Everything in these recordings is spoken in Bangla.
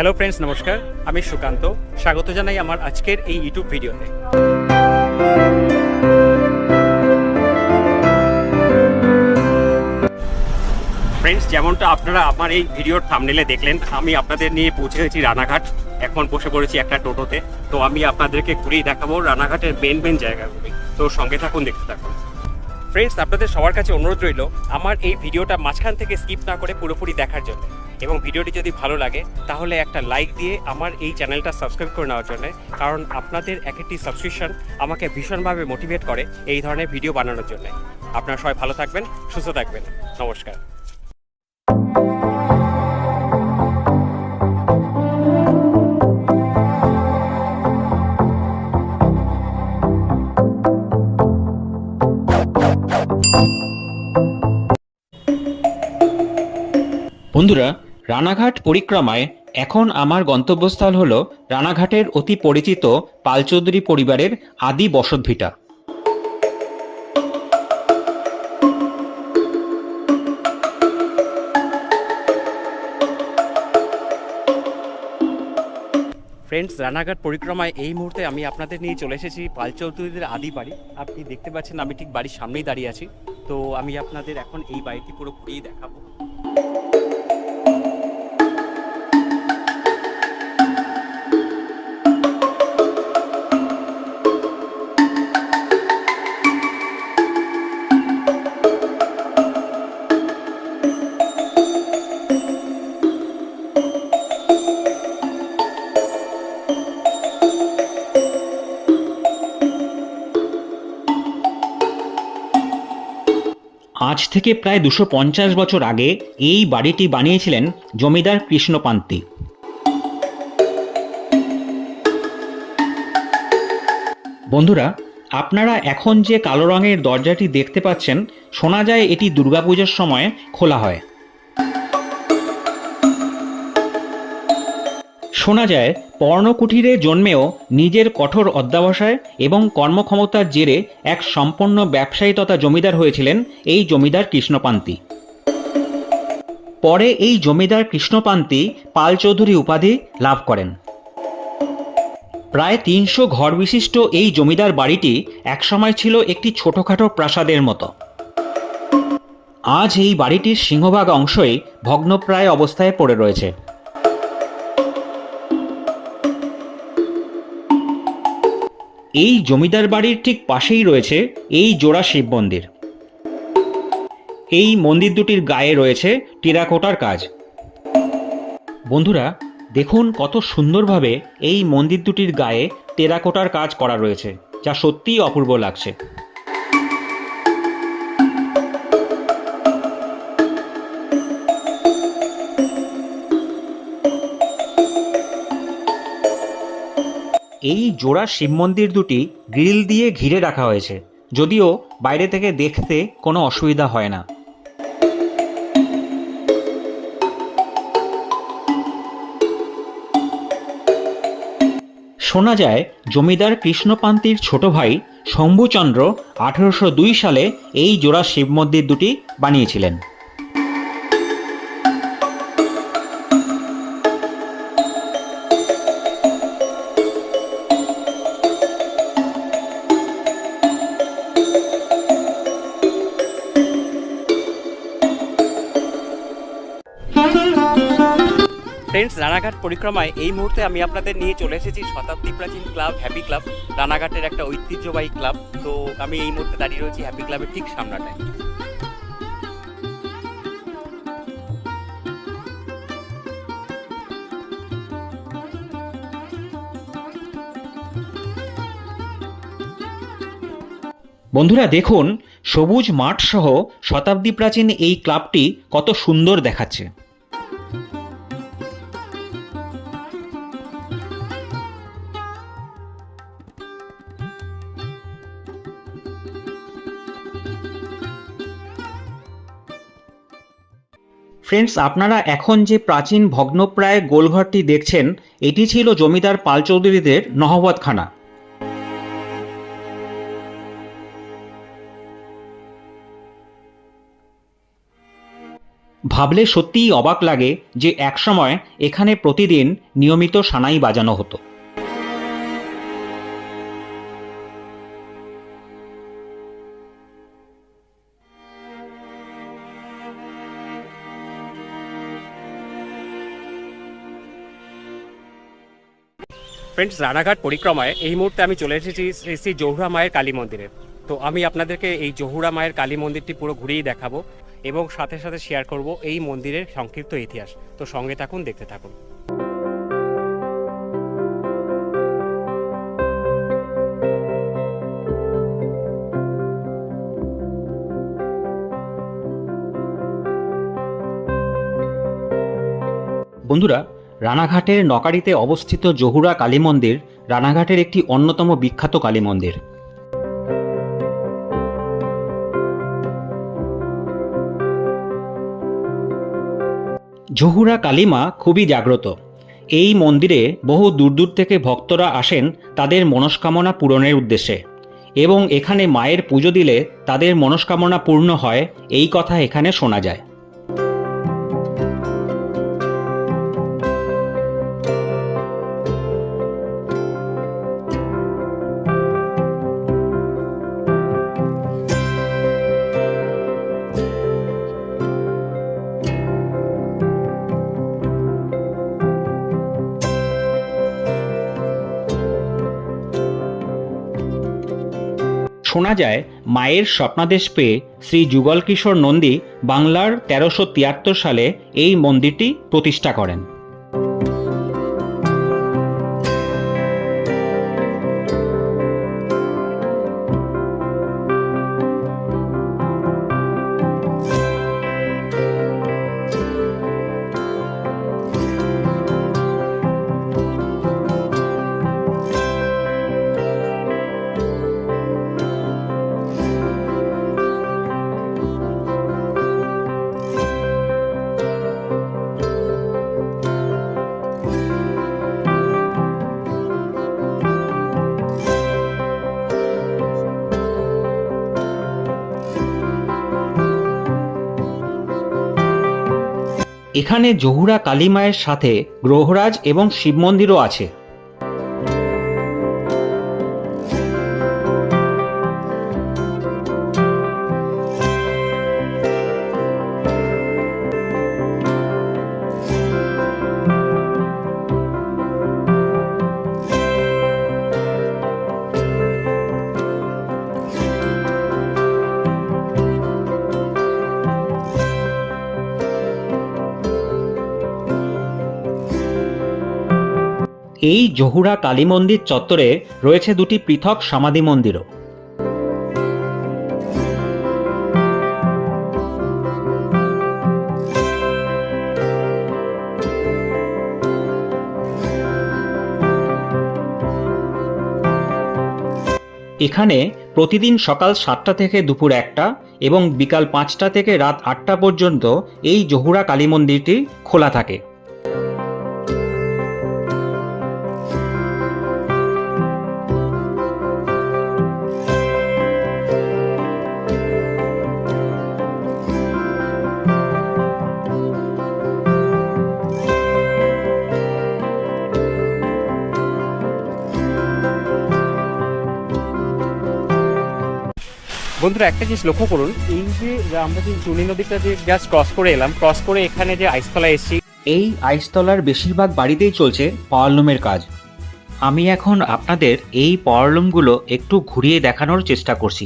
হ্যালো ফ্রেন্ডস নমস্কার। আমি সুকান্ত। স্বাগত জানাই আমার আজকের এই ইউটিউব ভিডিওতে। ফ্রেন্ডস যেমনটা আপনারা আমার এই ভিডিওর থামনেলে দেখলেন, আমি আপনাদের নিয়ে পৌঁছে গেছি রানাঘাট। এখন বসে পড়েছি একটা টোটোতে। তো আমি আপনাদেরকে ঘুরিয়ে দেখাবো রানাঘাটের মেন মেন জায়গাগুলি। তো সঙ্গে থাকুন, দেখতে থাকুন। ফ্রেন্ডস আপনাদের সবার কাছে অনুরোধ রইল, আমার এই ভিডিওটা মাঝখান থেকে স্কিপ না করে পুরোপুরি দেখার জন্য। এবং ভিডিওটি যদি ভালো লাগে, তাহলে একটা লাইক দিয়ে আমার এই চ্যানেলটা সাবস্ক্রাইব করে নেওয়ার জন্য, কারণ আপনাদের এক একটি সাবস্ক্রিপশন আমাকে ভীষণভাবে মোটিভেট করে এই ধরনের ভিডিও বানানোর জন্য। আপনারা সবাই ভালো থাকবেন, সুস্থ থাকবেন। নমস্কার। বন্ধুরা রানাঘাট পরিক্রমায় এখন আমার গন্তব্যস্থল হল রানাঘাটের অতি পরিচিত পালচৌধুরী পরিবারের আদি বসতভিটা। ফ্রেন্ডস রানাঘাট পরিক্রমায় এই মুহূর্তে আমি আপনাদের নিয়ে চলে এসেছি পাল চৌধুরীদের আদি বাড়ি। আপনি দেখতে পাচ্ছেন আমি ঠিক বাড়ির সামনেই দাঁড়িয়ে আছি। তো আমি আপনাদের এখন এই বাড়িটি পুরো ঘুরিয়ে দেখাবো। আজ থেকে প্রায় দুশো পঞ্চাশ বছর আগে এই বাড়িটি বানিয়েছিলেন জমিদার কৃষ্ণপান্তি। বন্ধুরা, আপনারা এখন যে কালো রঙের দরজাটি দেখতে পাচ্ছেন, শোনা যায় এটি দুর্গাপুজোর সময় খোলা হয়। শোনা যায়, পর্ণকুঠিরে জন্মেও নিজের কঠোর অধ্যাবসায় এবং কর্মক্ষমতার জেরে এক সম্পন্ন ব্যবসায়ী তথা জমিদার হয়েছিলেন এই জমিদার কৃষ্ণপান্তি। পরে এই জমিদার কৃষ্ণপান্তি পাল চৌধুরী উপাধি লাভ করেন। প্রায় তিনশো ঘর বিশিষ্ট এই জমিদার বাড়িটি একসময় ছিল একটি ছোটোখাটো প্রাসাদের মতো। আজ এই বাড়িটির সিংহভাগ অংশই ভগ্নপ্রায় অবস্থায় পড়ে রয়েছে। এই জমিদার বাড়ির ঠিক পাশেই রয়েছে এই জোড়া শিব মন্দির। এই মন্দির দুটির গায়ে রয়েছে টেরাকোটার কাজ। বন্ধুরা, দেখুন কত সুন্দরভাবে এই মন্দির দুটির গায়ে টেরাকোটার কাজ করা রয়েছে, যা সত্যিই অপূর্ব লাগছে। এই জোড়া শিব মন্দির দুটি গ্রিল দিয়ে ঘিরে রাখা হয়েছে। যদিও বাইরে থেকে দেখতে কোনো অসুবিধা হয় না। শোনা যায়, জমিদার কৃষ্ণপান্তির ছোট ভাই শম্ভুচন্দ্র আঠেরোশো দুই সালে এই জোড়া শিব মন্দির দুটি বানিয়েছিলেন। ফ্রেন্ডস রানাঘাট পরিক্রমায় এই মুহূর্তে আমি আপনাদের নিয়ে চলে এসেছি শতাব্দী প্রাচীন ক্লাব হ্যাপি ক্লাব রানাঘাটের একটা ঐতিহ্যবাহী ক্লাব। তো আমি এই মুহূর্তে দাঁড়িয়ে রয়েছি হ্যাপি ক্লাবের ঠিক সামনাটায়। বন্ধুরা, দেখুন, সবুজ মাঠ সহ শতাব্দী প্রাচীন এই ক্লাবটি কত সুন্দর দেখাচ্ছে। ফ্রেন্ডস আপনারা এখন যে প্রাচীন ভগ্নপ্রায় গোলঘরটি দেখছেন, এটি ছিল জমিদার পাল চৌধুরীদের নহবতখানা। ভাবলে সত্যিই অবাক লাগে যে একসময় এখানে প্রতিদিন নিয়মিত সানাই বাজানো হতো। ফ্রেন্ডস রানাঘাট পরিক্রমায় এই মুহূর্তে আমি চলে এসেছি শ্রী জহুরা মায়ের কালী মন্দিরে। তো আমি আপনাদেরকে এই জহুরা মায়ের কালী মন্দিরটি পুরো ঘুরিয়েই দেখাবো এবং সাথে সাথে শেয়ার করব এই মন্দিরের সংক্ষিপ্ত ইতিহাস। তো সঙ্গে থাকুন, দেখতে থাকুন। বন্ধুরা রানাঘাটের নকারিতে অবস্থিত জহুরা কালী মন্দির রানাঘাটের একটি অন্যতম বিখ্যাত কালী মন্দির। জহুরা কালীমা খুবই জাগ্রত। এই মন্দিরে বহু দূর দূর থেকে ভক্তরা আসেন তাদের মনস্কামনা পূরণের উদ্দেশ্যে এবং এখানে মায়ের পুজো দিলে তাদের মনস্কামনা পূর্ণ হয়, এই কথা এখানে শোনা যায়। শোনা যায়, মায়ের স্বপ্নাদেশ পেয়ে শ্রী যুগল কিশোর নন্দী বাংলার তেরোশো তিয়াত্তর সালে এই মন্দিরটি প্রতিষ্ঠা করেন। এখানে জহুরা কালী মায়ের সাথে গ্রহরাজ এবং শিব মন্দিরও আছে। এই জহুরা কালী মন্দির চত্বরে রয়েছে দুটি পৃথক সমাধি মন্দিরও। এখানে প্রতিদিন সকাল সাতটা থেকে দুপুর একটা এবং বিকাল পাঁচটা থেকে রাত আটটা পর্যন্ত এই জহুরা কালী মন্দিরটি খোলা থাকে। বন্ধুরা, একটা জিনিস লক্ষ্য করুন, এই যে আমরা যে চুনি নদীটা যে জাস্ট ক্রস করে এলাম ক্রস করে এখানে যে আইসতলা এসেছি। এই আইসতলার বেশিরভাগ বাড়িতেই চলছে পাওয়ারলুমের কাজ। আমি এখন আপনাদের এই পাওয়ারলুমগুলো একটু ঘুরিয়ে দেখানোর চেষ্টা করছি।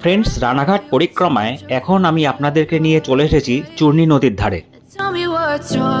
ফ্রেন্ডস রানাঘাট পরিক্রমায় এখন আমি আপনাদেরকে নিয়ে চলে এসেছি চূর্ণী নদীর ধারে। Tell me what's wrong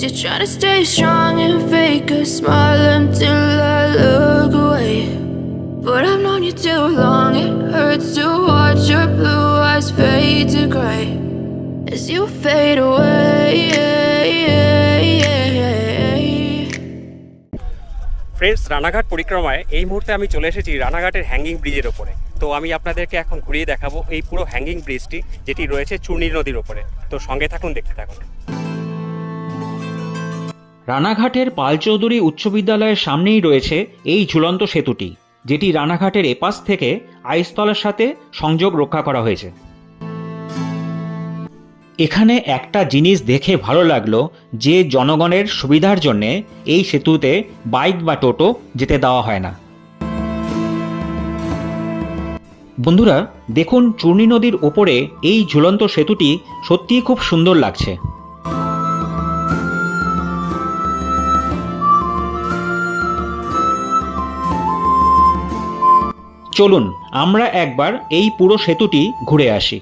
Guess you're trying to stay strong and fake a smile until I look away. But I've known you too long, it hurts to watch your blue eyes fade to gray as you fade away. Friends Ranaghat পরিক্রমায় এই মুহূর্তে আমি চলে এসেছি রানাঘাটের হ্যাঙ্গিং ব্রিজের ওপরে তো আমি আপনাদেরকে এখন ঘুরিয়ে দেখাবো এই পুরো হ্যাঙ্গিং ব্রিজটি যেটি রয়েছে চূর্ণী নদীর ওপরে তো সঙ্গে থাকুন দেখতে থাকুন রানাঘাটের পালচৌধুরী উচ্চ বিদ্যালয়ের সামনেই রয়েছে এই ঝুলন্ত সেতুটি, যেটি রানাঘাটের এপাশ থেকে আইসতলার সাথে সংযোগ রক্ষা করা হয়েছে। এখানে একটা জিনিস দেখে ভালো লাগল যে জনগণের সুবিধার জন্যে এই সেতুতে বাইক বা টোটো যেতে দেওয়া হয় না। বন্ধুরা, দেখুন চূর্ণী নদীর ওপরে এই ঝুলন্ত সেতুটি সত্যিই খুব সুন্দর লাগছে। চলুন আমরা একবার এই পুরো সেতুটি ঘুরে আসি।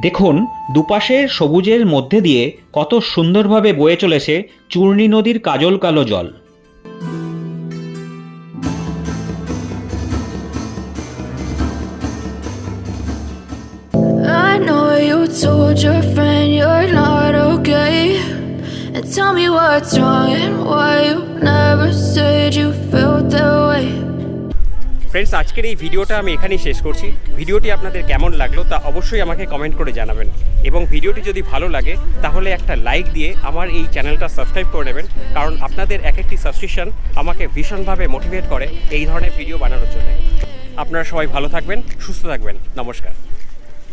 দেখুন দুপাশের সবুজের মধ্যে দিয়ে কত সুন্দরভাবে বয়ে চলেছে চূর্ণি নদীর কাজল কালো জল। Tell me what's wrong and why you never said you felt friends আজকের এই ভিডিওটা আমি এখানেই শেষ করছি। ভিডিওটি আপনাদের কেমন লাগল তা অবশ্যই আমাকে কমেন্ট করে জানাবেন। এবং ভিডিওটি যদি ভালো লাগে, তাহলে একটা লাইক দিয়ে আমার এই চ্যানেলটা সাবস্ক্রাইব করে নেবেন। কারণ আপনাদের এক একটি সাবস্ক্রিপশান আমাকে ভীষণভাবে মোটিভেট করে এই ধরনের ভিডিও বানানোর জন্য। আপনারা সবাই ভালো থাকবেন, সুস্থ থাকবেন। নমস্কার।